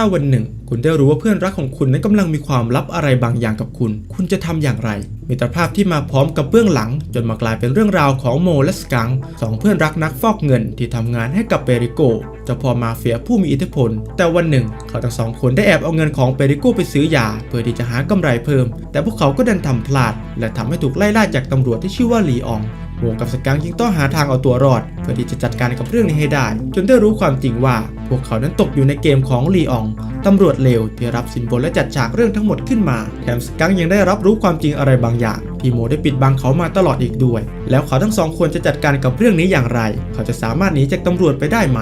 ถ้าวันหนึ่ง คุณได้รู้ว่าเพื่อนรักของคุณนั้นกำลังมีความลับอะไรบางอย่างกับคุณ คุณจะทำอย่างไร มิตรภาพที่มาพร้อมกับเบื้องหลัง จนมากลายเป็นเรื่องราวของโมและสกังสองเพื่อนรักนักฟอกเงินที่ทำงานให้กับเปริโกเจ้าพ่อมาเฟียผู้มีอิทธิพล แต่วันหนึ่ง เขาทั้งสองคนได้แอบเอาเงินของเปริโกไปซื้อยา เพื่อที่จะหากำไรเพิ่ม แต่พวกเขาก็ดันทำพลาด และทำให้ถูกไล่ล่าจากตำรวจที่ชื่อว่าลีออง โมกับสกังยิ่งต้องหาทางเอาตัวรอด เพื่อที่จะจัดการกับเรื่องนี้ให้ได้ จนได้รู้ความจริงว่า พวกเขานั้นตกอยู่ในเกมของลีอองตำรวจเลวที่รับสินบนและจัดฉากเรื่องทั้งหมดขึ้นมา แถมสกังยังได้รับรู้ความจริงอะไรบางอย่าง ที่โมได้ปิดบังเขามาตลอดอีกด้วย แล้วเขาทั้งสองคนจะจัดการกับเรื่องนี้อย่างไร เขาจะสามารถหนีจากตำรวจไปได้ไหม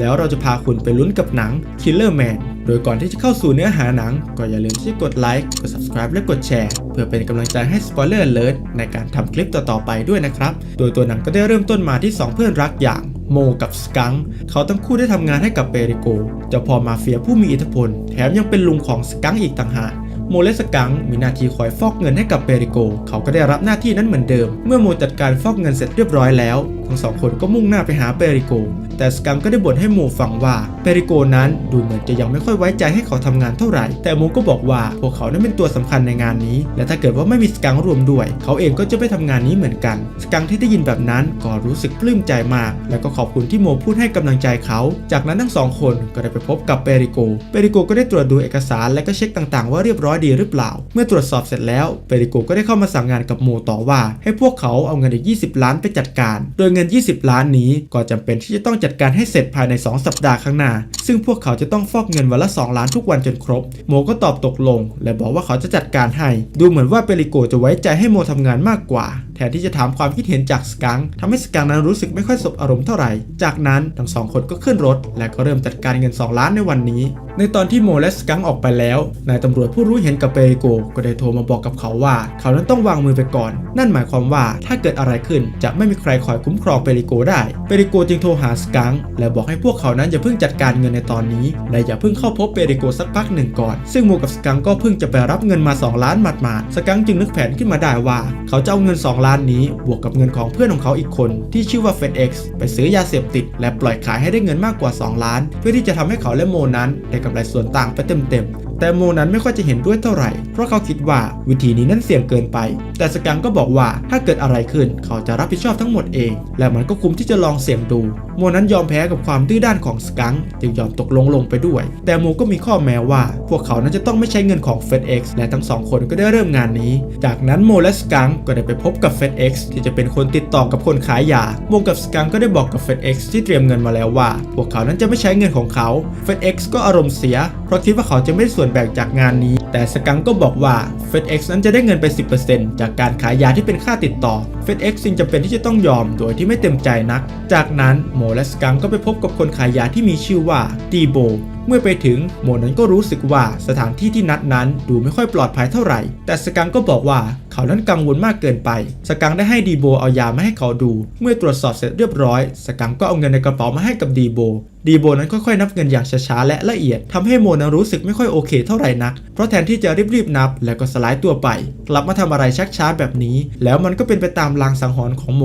แล้วเราจะพาคุณไปลุ้นกับหนัง Killer Man โดยก่อนที่จะเข้าสู่เนื้อหาหนัง ก็อย่าลืมที่กดไลค์กด subscribe และกดแชร์ เพื่อเป็นกำลังใจให้ Spoiler Alert ในการทำคลิปต่อๆไปด้วยนะครับ โดยตัวหนังก็ได้เริ่มต้นมาที่ 2 เพื่อนรักอย่างโมกับสกังเขาทั้งคู่ได้ทำงานให้กับเปริโกเจ้าพ่อมาเฟียผู้มีอิทธิพล แถมยังเป็นลุงของสกังอีกต่างหาก โมเลสกังมีหน้าที่คอยฟอกเงินให้กับเปริโก เขาก็ได้รับหน้าที่นั้นเหมือนเดิม เมื่อโมจัดการฟอกเงินเสร็จเรียบร้อยแล้ว ทั้งสองคนก็มุ่งหน้าไปหาเปริโก แต่สกังก็ได้บ่นให้โมฟังว่าเปริโกนั้นดูเหมือนจะยังไม่ค่อยไว้ใจให้เขาทำงานเท่าไหร่ แต่โมก็บอกว่าพวกเขานั้นเป็นตัวสำคัญในงานนี้ และถ้าเกิดว่าไม่มีสกังรวมด้วย เขาเองก็จะไม่ทำงานนี้เหมือนกัน สกังที่ได้ยินแบบนั้นก็รู้สึกปลื้มใจมาก และก็ขอบคุณที่โมพูดให้กำลังใจเขา จากนั้นทั้งสองคนก็ได้ไปพบกับเปริโก เปริโกก็ได้ตรวจดูเอกสารและก็เช็คต่างๆ ว่าเรียบร้อยดีหรือเปล่า เมื่อตรวจสอบเสร็จแล้ว เปริโกก็ได้เข้ามาสั่งงานกับโมต่อว่า ให้พวกเขาเอาเงินอีก 20 ล้านไปจัดการ โดยเงิน 20 ล้านนี้ก็จำเป็นที่จะต้องจัดการให้เสร็จภายใน 2 สัปดาห์ข้างหน้า ซึ่งพวกเขาจะต้องฟอกเงินวันละ 2 ล้านทุกวันจนครบ โมก็ตอบตกลง และบอกว่าเขาจะจัดการให้ ดูเหมือนว่าเปริโกจะไว้ใจให้โมทำงานมากกว่า แทนที่จะถามความคิดเห็นจากสกังทำให้สกังนั้นรู้สึกไม่ค่อยสบอารมณ์เท่าไหร่ จากนั้นทั้งสองคนก็ขึ้นรถ และก็เริ่มจัดการเงิน 2 ล้านในวันนี้ ในตอนที่โมและสกังออกไปแล้ว นายตำรวจผู้รู้เห็นกับเปริโกก็ได้โทรมาบอกกับเขาว่า เขานั้นต้องวางมือไปก่อน นั่นหมายความว่าถ้าเกิดอะไรขึ้นจะไม่มีใครคอยคุ้มครองเปริโกได้เปริโกจึงโทรหาสกังและบอกให้พวกเขานั้นอย่าเพิ่งจัดการเงินในตอนนี้และอย่าเพิ่งเข้าพบเปริโกสักพักหนึ่งก่อน ซึ่งโมกับสกังก็เพิ่งจะไปรับเงินมา 2 ล้านหมาดๆสกังจึงนึกแผนขึ้นมาได้ว่า เขาจะเอาเงิน 2 ล้านนี้ บวกกับเงินของเพื่อนของเขาอีกคน ที่ชื่อว่า FedEx ไปซื้อยาเสพติด และปล่อยขายให้ได้เงินมากกว่า 2 ล้าน เพื่อที่จะทำให้เขาและโมนั้นได้กำไรส่วนต่างไปเต็ม แต่โมนั้นไม่ค่อยจะเห็นด้วยเท่าไหร่ เพราะเขาคิดว่าวิธีนี้นั้นเสี่ยงเกินไป แต่สกังก็บอกว่าถ้าเกิดอะไรขึ้นเขาจะรับผิดชอบทั้งหมดเอง และมันก็คุ้มที่จะลองเสี่ยงดู โมนั้นยอมแพ้กับความดื้อด้านของสกังจึงยอมตกลงลงไปด้วย แต่โมก็มีข้อแม้ว่า พวกเขานั้นจะต้องไม่ใช้เงินของ FedEx และทั้งสองคนก็ได้เริ่มงานนี้ จากนั้นโมและสกังก็ได้ไปพบกับ FedEx ที่จะเป็นคนติดต่อกับคนขายยาโมกับสกังก็ได้บอกกับ FedEx ที่เตรียมเงินมาแล้วว่า พวกเขานั้นจะไม่ใช้เงินของเขา FedEx ก็อารมณ์เสีย เพราะคิดว่าเขาจะไม่ได้ส่วนแบ่งจากงานนี้ แต่สกังก็บอกว่า FedEx นั้นจะได้เงินไป 10%จากการขายยาที่เป็นค่าติดต่อ FedEx จึงจำเป็นที่จะต้องยอมโดยที่ไม่เต็มใจนัก จากนั้นโมและสกังก็ไปพบกับคนขายยาที่มีชื่อว่าดีโบเมื่อไปถึงโมนั้นก็รู้สึกว่าสถานที่ที่นัดนั้นดูไม่ค่อยปลอดภัยเท่าไหร่ แต่สกังก็บอกว่า เขานั้นกังวลมากเกินไป สกังได้ให้ดีโบเอายามาให้เขาดู เมื่อตรวจสอบเสร็จเรียบร้อย สกังก็เอาเงินในกระเป๋ามาให้กับดีโบ ดีโบนั้นค่อยๆนับเงินอย่างช้าๆและละเอียดทำให้โมนั้นรู้สึกไม่ค่อยโอเคเท่าไหร่นัก เพราะแทนที่จะรีบๆนับ แล้วก็สลายตัวไป กลับมาทำอะไรชักช้าแบบนี้ แล้วมันก็เป็นไปตามลางสังหรณ์ของโม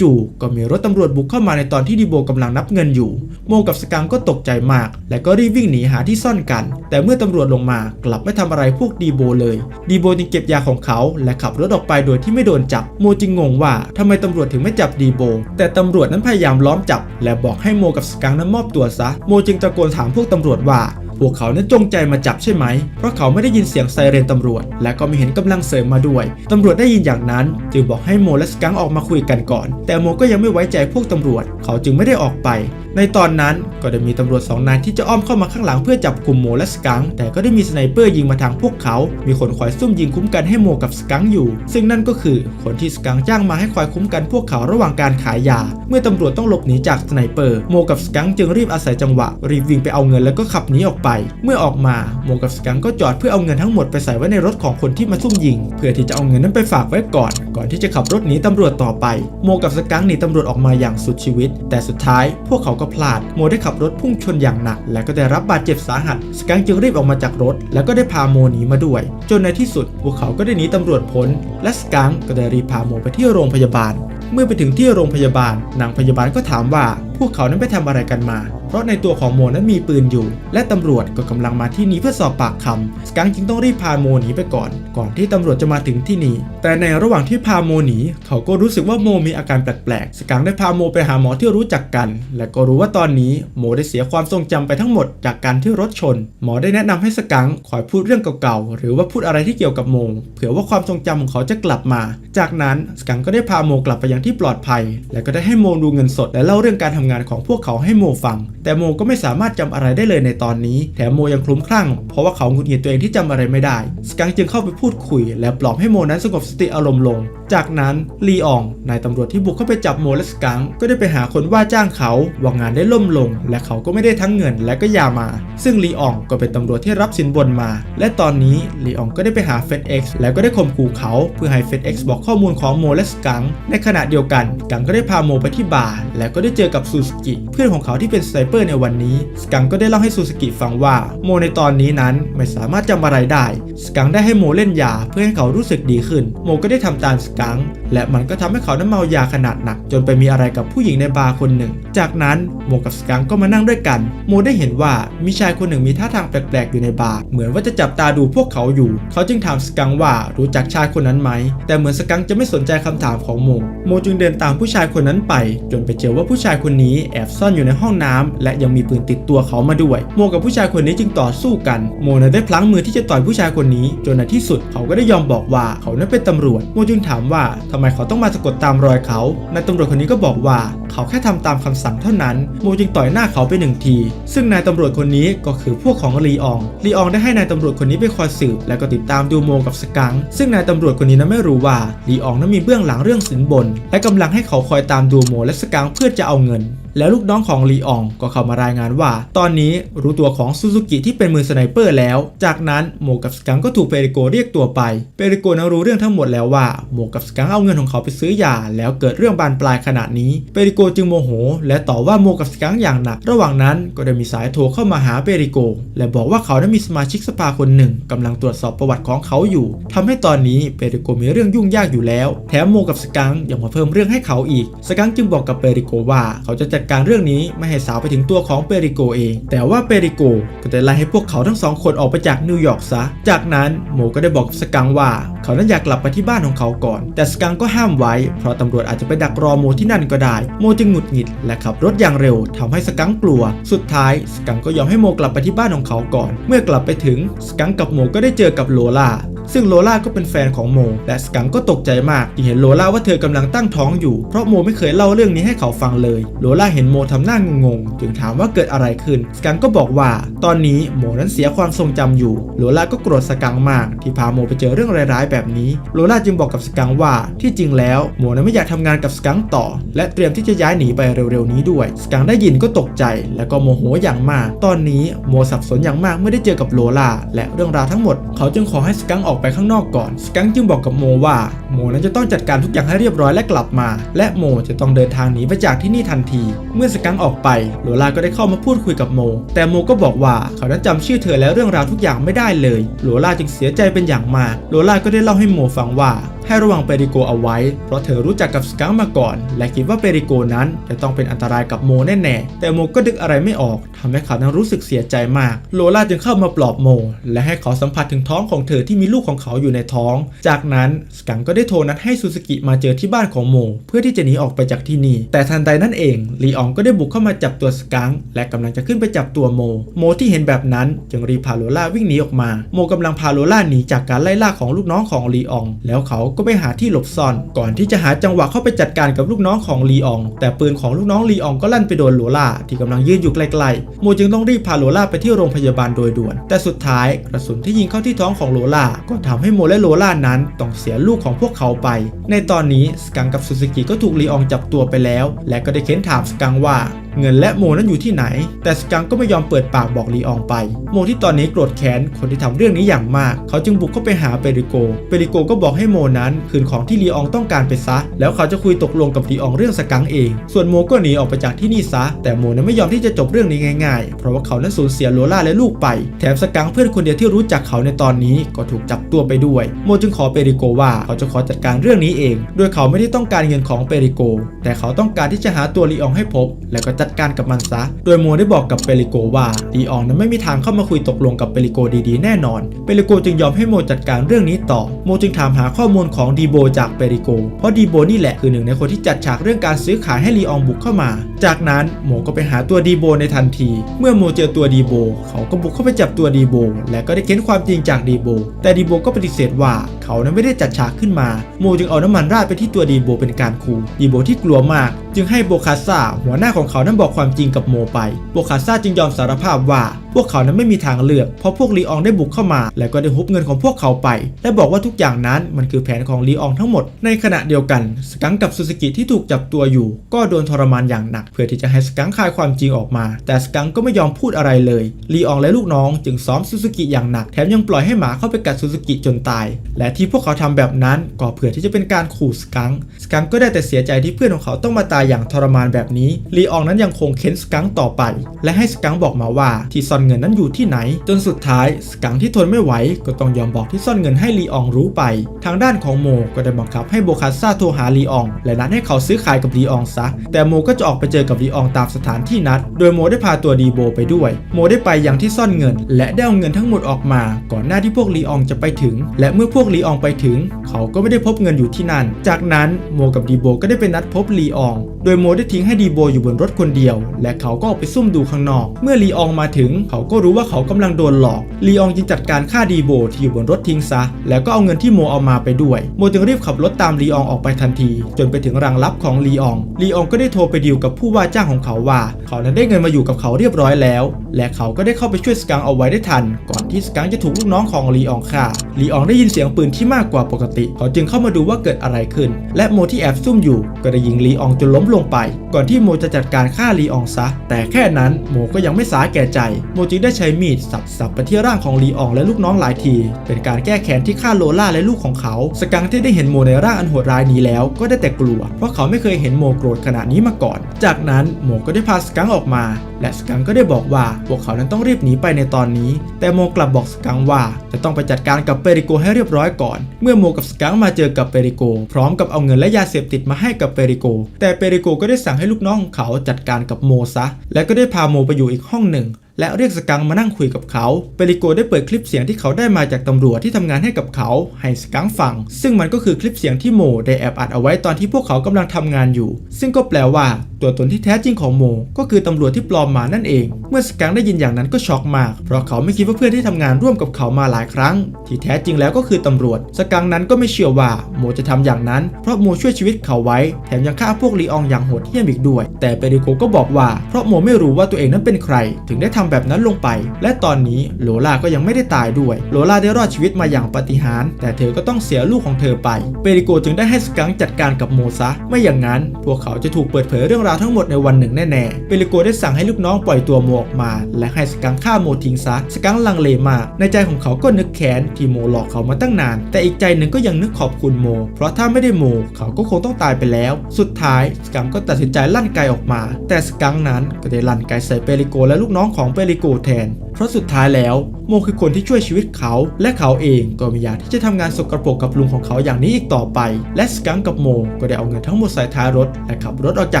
จู่ๆก็มีรถตำรวจบุกเข้ามาในตอนที่ดีโบกำลังนับเงินอยู่ โมกับสกังก็ตกใจมาก และก็รีบวิ่งหนีหาที่ซ่อนกัน แต่เมื่อตำรวจลงมากลับไม่ทำอะไรพวกดีโบเลย ดีโบจึงเก็บยาของเขาและขับรถออกไปโดยที่ไม่โดนจับ โมจึงงงว่าทำไมตำรวจถึงไม่จับดีโบ แต่ตำรวจนั้นพยายามล้อมจับ และบอกให้โมกับสกังนั้นมอบตัวซะ โมจึงตะโกนถามพวกตำรวจว่า พวกเขานั้นจงใจมาจับใช่ไหม เพราะเขาไม่ได้ยินเสียงไซเรนตำรวจ และก็ไม่เห็นกำลังเสริมมาด้วย ตำรวจได้ยินอย่างนั้น จึงบอกให้โมและสกังออกมาคุยกันก่อน แต่โมก็ยังไม่ไว้ใจพวกตำรวจ เขาจึงไม่ได้ออกไป ในตอนนั้นก็ได้มีตำรวจสองนายที่จะอ้อมเข้ามาข้างหลังเพื่อจับกลุ่มโมและสกังแต่ก็ได้มีสไนเปอร์ยิงมาทางพวกเขา มีคนคอยซุ่มยิงคุ้มกันให้โมกับสกังอยู่ ซึ่งนั่นก็คือคนที่สกังจ้างมาให้คอยคุ้มกันพวกเขาระหว่างการขายยา เมื่อตำรวจต้องหลบหนีจากสไนเปอร์ โมกับสกังจึงรีบอาศัยจังหวะรีบวิ่งไปเอาเงินแล้วก็ขับหนีออกไปเมื่อออกมาโมกับสกังก็จอดเพื่อเอาเงินทั้งหมดไปใส่ไว้ในรถของคนที่มาซุ่มยิง เพื่อที่จะเอาเงินนั้นไปฝากไว้ก่อน ก่อนที่จะขับรถหนีตำรวจต่อไป โมกับสกังหนีตำรวจออกมาอย่างสุดชีวิต แต่สุดท้ายพวกเขาก็พลาด โมได้ขับรถพุ่งชนอย่างหนัก และก็ได้รับบาดเจ็บสาหัส สกังจึงรีบออกมาจากรถ แล้วก็ได้พาโมหนีมาด้วย จนในที่สุดพวกเขาก็ได้หนีตำรวจพ้น และสกังก็ได้รีบพาโมไปที่โรงพยาบาล เมื่อไปถึงที่โรงพยาบาลนางพยาบาลก็ถามว่า พวกเขานั้นไปทำอะไรกันมา เพราะในตัวของโมนั้นมีปืนอยู่ และตำรวจก็กำลังมาที่นี่เพื่อสอบปากคำสกังจึงต้องรีบพาโมหนีไปก่อน ก่อนที่ตำรวจจะมาถึงที่นี่ แต่ในระหว่างที่พาโมหนีเขาก็รู้สึกว่าโมมีอาการแปลกๆ สกังได้พาโมไปหาหมอที่รู้จักกัน และก็รู้ว่าตอนนี้โมได้เสียความทรงจำไปทั้งหมดจากการที่รถชน หมอได้แนะนำให้สกังคอยพูดเรื่องเก่าๆ หรือว่าพูดอะไรที่เกี่ยวกับโมเผื่อว่าความทรงจำของเขาจะกลับมา จากนั้นสกังก็ได้พาโมกลับไปยังที่ปลอดภัย และก็ได้ให้โมดูเงินสดและเล่าเรื่องการทำงานของพวกเขาให้โมฟังแต่โมก็ไม่สามารถจำอะไรได้เลยในตอนนี้ แถมโมยังคลุ้มคลั่ง เพราะว่าเขาหงุดหงิดตัวเองที่จำอะไรไม่ได้ สกังจึงเข้าไปพูดคุย และปลอบให้โมนั้นสงบสติอารมณ์ลง จากนั้นลีอองนายตำรวจที่บุกเข้าไปจับโมและสกังก็ได้ไปหาคนว่าจ้างเขาว่างานได้ล่มลง และเขาก็ไม่ได้ทั้งเงินและก็ยามา ซึ่งลีอองก็เป็นตำรวจที่รับสินบนมา และตอนนี้ลีอองก็ได้ไปหา FedEx แล้วก็ได้ข่มขู่เขาเพื่อให้ FedEx บอกข้อมูลของโมและสกังในขณะเดียวกันกังก็ได้พาโมไปที่บาร์แล้วก็ได้เจอกับซูสกิเพื่อนของเขาที่เป็นไนเปอร์ในวันนี้ สกังก็ได้เล่าให้ซูสกิฟังว่า โมในตอนนี้นั้นไม่สามารถจำอะไรได้ สกังได้ให้โมเล่นยาเพื่อให้เขารู้สึกดีขึ้น โมก็ได้ทำตามสกังและมันก็ทำให้เขานั้นเมายาขนาดหนัก จนไปมีอะไรกับผู้หญิงในบาร์คนหนึ่ง จากนั้นโมกับสกังก็มานั่งด้วยกัน โมได้เห็นว่ามีชายคนหนึ่งมีท่าทางแปลกๆอยู่ในบาร์เหมือนว่าจะจับตาดูพวกเขาอยู่ เขาจึงถามสกังว่ารู้จักชายคนนั้นไหม แต่เหมือนสกังจะไม่สนใจคำถามของโม โมจึงเดินตามผู้ชายคนนั้นไป จนไปเจอว่าผู้ชายคนนี้แอบซ่อนอยู่ในห้องน้ำและยังมีปืนติดตัวเขามาด้วย โมกับผู้ชายคนนี้จึงต่อสู้กันโมนั้นได้พลั้งมือที่จะต่อยผู้ชายคนนี้ จนในที่สุดเขาก็ได้ยอมบอกว่าเขานั้นเป็นตำรวจ โมจึงถามว่าทำไมเขาต้องมาสะกดตามรอยเขานายตำรวจคนนี้ก็บอกว่าเขาแค่ทำตามคำสั่งเท่านั้น โมจึงต่อยหน้าเขาไปหนึ่งที ซึ่งนายตำรวจคนนี้ก็คือพวกของลีออง ลีอองได้ให้นายตำรวจคนนี้ไปคอยสืบ และก็ติดตามดูโมกับสกัง ซึ่งนายตำรวจคนนี้นั้นไม่รู้ว่าลีอองนั้นมีเบื้องหลังเรื่องสินบน และกำลังให้เขาคอยตามดูโมและสกังเพื่อจะเอาเงินแล้วลูกน้องของลีอองก็เข้ามารายงานว่า ตอนนี้รู้ตัวของซูซูกิที่เป็นมือสไนเปอร์แล้ว จากนั้นโมกับสกังก็ถูกเปริโกเรียกตัวไป เปริโกนั้นรู้เรื่องทั้งหมดแล้วว่าโมกับสกังเอาเงินของเขาไปซื้อยา แล้วเกิดเรื่องบานปลายขนาดนี้ เปริโกจึงโมโห และต่อว่าโมกับสกังอย่างหนัก ระหว่างนั้นก็ได้มีสายโทรเข้ามาหาเปริโก และบอกว่าเขานั้นมีสมาชิกสภาคนหนึ่งกำลังตรวจสอบประวัติของเขาอยู่ทำให้ตอนนี้เปริโกมีเรื่องยุ่งยากอยู่แล้ว แถมโมกับสกังยังมาเพิ่มเรื่องให้เขาอีก สกังจึงบอกกับเปริโกว่าเขาจะจัดการเรื่องนี้ไม่ให้สาวไปถึงตัวของเปริโกเอง แต่ว่าเปริโกก็ได้ไล่ให้พวกเขาทั้งสองคนออกไปจากนิวยอร์กซะ จากนั้นโมก็ได้บอกกับสกังว่า เขานั้นอยากกลับไปที่บ้านของเขาก่อน แต่สกังก็ห้ามไว้ เพราะตำรวจอาจจะไปดักรอโมที่นั่นก็ได้ โมจึงหงุดหงิดและขับรถอย่างเร็วทำให้สกังกลัว สุดท้ายสกังก็ยอมให้โมกลับไปที่บ้านของเขาก่อน เมื่อกลับไปถึงสกังกับโมก็ได้เจอกับโลล่า ซึ่งโลล่าก็เป็นแฟนของโม และสกังก็ตกใจมากที่เห็นโลล่าว่าเธอกำลังตั้งท้องอยู่ เพราะโมไม่เคยเล่าเรื่องนี้ให้เขาฟังเลย โลล่าเห็นโมทำหน้างงๆ จึงถามว่าเกิดอะไรขึ้น สกังก็บอกว่า ตอนนี้โมนั้นเสียความทรงจำอยู่ โลล่าก็โกรธสกังมาก ที่พาโมไปเจอเรื่องร้ายๆแบบนี้ โลล่าจึงบอกกับสกังว่า ที่จริงแล้วโมนั้นไม่อยากทำงานกับสกังต่อ และเตรียมที่จะย้ายหนีไปเร็วๆนี้ด้วย สกังได้ยินก็ตกใจ และก็โมโหอย่างมาก ตอนนี้โมสับสนอย่างมากเมื่อได้เจอกับโลล่าและเรื่องราวทั้งหมด เขาจึงขอให้สกังออกไปข้างนอกก่อน สกังจึงบอกกับโมว่าโมนั้นจะต้องจัดการทุกอย่างให้เรียบร้อยและกลับมา และโมจะต้องเดินทางหนีไปจากที่นี่ทันที เมื่อสกังออกไปโลลาก็ได้เข้ามาพูดคุยกับโม แต่โมก็บอกว่าเขานั้นจำชื่อเธอและเรื่องราวทุกอย่างไม่ได้เลยโลลาจึงเสียใจเป็นอย่างมากโลลาก็ได้เล่าให้โมฟังว่าให้ระวังเปริโกเอาไว้ เพราะเธอรู้จักกับสกังมาก่อน และคิดว่าเปริโกนั้นจะต้องเป็นอันตรายกับโมแน่ๆ แต่โมก็ดึกอะไรไม่ออกทำให้เขานั้นรู้สึกเสียใจมาก โลล่าจึงเข้ามาปลอบโม และให้เขาสัมผัสถึงท้องของเธอที่มีลูกของเขาอยู่ในท้อง จากนั้นสกังก็ได้ได้โทรนัดให้ซูซูกิมาเจอที่บ้านของโม เพื่อที่จะหนีออกไปจากที่นี่ แต่ทันใดนั้นเองลีอองก็ได้บุกเข้ามาจับตัวสกังและกำลังจะขึ้นไปจับตัวโม โมที่เห็นแบบนั้นจึงรีพาโลล่าวิ่งหนีออกมา โมกำลังพาโลล่าหนีจากการไล่ล่าของลูกน้องของลีออง แล้วเขาก็ไปหาที่หลบซ่อน ก่อนที่จะหาจังหวะเข้าไปจัดการกับลูกน้องของลีออง แต่ปืนของลูกน้องลีอองก็ลั่นไปโดนโลล่าที่กำลังยืนอยู่ใกลๆ โมจึงต้องรีบพาโลล่าไปที่โรงพยาบาลโดยด่วน แต่สุดท้ายกระสุนที่ยิงเข้าที่ท้องของโลล่าก็ทำให้โมและโลล่านั้นต้องเสียลูกของพวกเขาไป ในตอนนี้สกังกับซูซูกิก็ถูกลีอองจับตัวไปแล้ว และก็ได้เค้นถามสกังว่า เงินและโมนั้นอยู่ที่ไหน แต่สกังก็ไม่ยอมเปิดปากบอกลีอองไป โมที่ตอนนี้โกรธแค้นคนที่ทำเรื่องนี้อย่างมาก เขาจึงบุกเข้าไปหาเปริโก เปริโกก็บอกให้โมนั้นคืนของที่ลีอองต้องการไปซะ แล้วเขาจะคุยตกลงกับลีอองเรื่องสกังเอง ส่วนโมก็หนีออกไปจากที่นี่ซะ แต่โมนั้นไม่ยอมที่จะจบเรื่องนี้ง่ายๆ เพราะว่าเขานั้นสูญเสียโลล่าและลูกไป แถมสกังเพื่อนคนเดียวที่รู้จักเขาในตอนนี้ก็ถูกจับตัวไปด้วย โมจึงขอเปริโกว่าเขาจะขอจัดการเรื่องนี้เอง โดยเขาไม่ได้ต้องการเงินของเปริโก แต่เขาต้องการที่จะหาตัวลีอองให้พบ แล้วก็จัดการกับมันซะ โดยโมได้บอกกับเปริโกว่าลีอองนั้นไม่มีทางเข้ามาคุยตกลงกับเปริโกดีๆแน่นอน เปริโกจึงยอมให้โมจัดการเรื่องนี้ต่อ โมจึงถามหาข้อมูลของดีโบจากเปริโก เพราะดีโบนี่แหละคือหนึ่งในคนที่จัดฉากเรื่องการซื้อขายให้ลีอองบุกเข้ามา จากนั้นโมก็ไปหาตัวดีโบในทันที เมื่อโมเจอตัวดีโบ เขาก็บุกเข้าไปจับตัวดีโบ และก็ได้เค้นความจริงจากดีโบ แต่ดีโบก็ปฏิเสธว่า เขานั้นไม่ได้จัดฉากขึ้นมาโมจึงเอาน้ำมันราดไปที่ตัวดีโบเป็นการขู่ดีโบที่กลัวมาก จึงให้โบคาซ่าหัวหน้าของเขานั้นบอกความจริงกับโมไป โบคาซ่าจึงยอมสารภาพว่าพวกเขานั้นไม่มีทางเลือกเพราะพวกลีอองได้บุกเข้ามา และก็ได้ฮุบเงินของพวกเขาไป และบอกว่าทุกอย่างนั้นมันคือแผนของลีอองทั้งหมด ในขณะเดียวกัน สกังกับซูซูกิที่ถูกจับตัวอยู่ ก็โดนทรมานอย่างหนัก เพื่อที่จะให้สกังคายความจริงออกมา แต่สกังก็ไม่ยอมพูดอะไรเลยลีอองและลูกน้องจึงซ้อมซูซูกิอย่างหนักแถมยังปล่อยให้หมาเข้าไปกัดซูซูกิจนตาย และที่พวกเขาทำแบบนั้นก็เพื่อที่จะเป็นการขู่สกังสกังก็ได้แต่เสียใจที่เพื่อนของเขาต้องมาตายอย่างทรมานแบบนี้ลีอองนั้นยังคงเค้นสกังต่อไป และให้สกังบอกมาว่าที่ซ่อนเงินนั้นอยู่ที่ไหน จนสุดท้ายสกังที่ทนไม่ไหวก็ต้องยอมบอกที่ซ่อนเงินให้ลีอองรู้ไป ทางด้านของโมก็ได้บังคับให้โบคาซ่าโทรหาลีออง และนัดให้เขาซื้อขายกับลีอองซะ แต่โมก็จะออกไปเจอกับลีอองตามสถานที่นัด โดยโมได้พาตัวดีโบไปด้วย โมได้ไปยังที่ซ่อนเงิน และได้เอาเงินทั้งหมดออกมา ก่อนหน้าที่พวกลีอองจะไปถึง และเมื่อพวกลีอองไปถึง เขาก็ไม่ได้พบเงินอยู่ที่นั่น จากนั้นโมกับดีโบก็ได้ไปนัดพบลีออง โดยโมได้ทิ้งให้ดีโบอยู่บนรถคนเดียว และเขาก็ออกไปซุ่มดูข้างนอก เมื่อลีอองมาถึงเขาก็รู้ว่าเขากำลังโดนหลอก ลีอองจึงจัดการฆ่าดีโบที่อยู่บนรถทิ้งซะ แล้วก็เอาเงินที่โมเอามาไปด้วย โมจึงรีบขับรถตามลีอองออกไปทันที จนไปถึงรังลับของลีออง ลีอองก็ได้โทรไปดีลกับผู้ว่าจ้างของเขาว่า เขานั้นได้เงินมาอยู่กับเขาเรียบร้อยแล้ว และเขาก็ได้เข้าไปช่วยสกังเอาไว้ได้ทัน ก่อนที่สกังจะถูกลูกน้องของลีอองฆ่า ลีอองได้ยินเสียงปืนที่มากกว่าปกติ เขาจึงเข้ามาดูว่าเกิดอะไรขึ้น และโมที่แอบซุ่มอยู่ ก็ได้ยิงลีอองจนล้มลงไป ก่อนที่โมจะจัดการฆ่าลีอองซะ แต่แค่นั้นโมก็ยังไม่สาแก่ใจ โมจึงได้ใช้มีดสับสับไปที่ร่างของลีอองและลูกน้องหลายที เป็นการแก้แค้นที่ฆ่าโลล่าและลูกของเขา สกังที่ได้เห็นโมในร่างอันโหดร้ายนี้แล้ว ก็ได้แต่กลัว เพราะเขาไม่เคยเห็นโมโกรธขนาดนี้มาก่อน จากนั้นโมก็ได้พาสกังออกมา และสกังก็ได้บอกว่าพวกเขานั้นต้องรีบหนีไปในตอนนี้ แต่โมกลับบอกสกังว่าจะต้องไปจัดการกับเปริโกให้เรียบร้อยก่อน เมื่อโมกับสกังมาเจอกับเปริโก พร้อมกับเอาเงินและยาเสพติดมาให้กับเปริโก แต่เปริโกก็ได้สั่งให้ลูกน้องของเขาจัดการกับโมซะ และก็ได้พาโมไปอยู่อีกห้องหนึ่งและเรียกสกังมานั่งคุยกับเขา เปริโกได้เปิดคลิปเสียงที่เขาได้มาจากตำรวจที่ทำงานให้กับเขา ให้สกังฟัง ซึ่งมันก็คือคลิปเสียงที่โมได้แอบอัดเอาไว้ตอนที่พวกเขากำลังทำงานอยู่ ซึ่งก็แปลว่า ตัวตนที่แท้จริงของโม ก็คือตำรวจที่ปลอมมานั่นเอง เมื่อสกังได้ยินอย่างนั้นก็ช็อกมาก เพราะเขาไม่คิดว่าเพื่อนที่ทำงานร่วมกับเขามาหลายครั้ง ที่แท้จริงแล้วก็คือตำรวจ สกังนั้นก็ไม่เชื่อว่าโมจะทำอย่างนั้น เพราะโมช่วยชีวิตเขาไว้ แถมยังฆ่าพวกลีอองอย่างโหดเหี้ยมอีกด้วย แต่เปริโกก็บอกว่า เพราะโมไม่รู้ว่าตัวเองนั้นเป็นใคร ถึงได้ทำแบบนั้นลงไป และตอนนี้โลล่าก็ยังไม่ได้ตายด้วย โลล่าได้รอดชีวิตมาอย่างปาฏิหาริย์ แต่เธอก็ต้องเสียลูกของเธอไป เปริโกจึงได้ให้สกังจัดการกับโมซะ ไม่อย่างนั้น พวกเขาจะถูกเปิดเผยเรื่องราวทั้งหมดในวันหนึ่งแน่ๆเปริโกได้สั่งให้ลูกน้องปล่อยตัวโมออกมา และให้สกังฆ่าโมทิ้งซะสกังลังเลมากในใจของเขาก็นึกแค้นที่โมหลอกเขามาตั้งนาน แต่อีกใจหนึ่งก็ยังนึกขอบคุณโม เพราะถ้าไม่ได้โม เขาก็คงต้องตายไปแล้ว สุดท้ายสกังก็ตัดสินใจลั่นไกออกมา แต่สกังนั้นก็ได้ลั่นไกใส่เปริโกและลูกน้องของเปริโกแทน ราะสุดท้ายแล้วโมคือคนที่ช่วยชีวิตเขา และเขาเองก็ไม่อยากที่จะทำงานสกปรกกับลุงของเขาอย่างนี้อีกต่อไป และสกังกับโมก็ได้เอาเงินทั้งหมดใส่ท้ายรถ และขับรถออกจา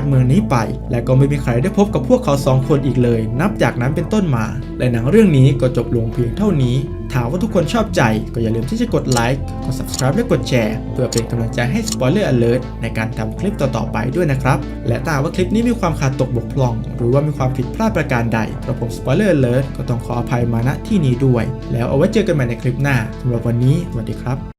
กเมืองนี้ไป และก็ไม่มีใครได้พบกับพวกเขาสองคนอีกเลย นับจากนั้นเป็นต้นมา และหนังเรื่องนี้ก็จบลงเพียงเท่านี้ ถามว่าทุกคนชอบใจ ก็อย่าลืมที่จะกดไลค์ กด subscribe และกดแชร์ เพื่อเป็นกำลังใจให้ Spoiler Alert ในการทำคลิปต่อๆไปด้วยนะครับ และถ้าว่าคลิปนี้มีความขาดตกบกพร่อง หรือว่ามีความผิดพลาดประการใดกระผม Spoiler Alert ก็ต้องขออภัยมาณที่นี้ด้วย แล้วเอาไว้เจอกันใหม่ในคลิปหน้าสำหรับวันนี้สวัสดีครับ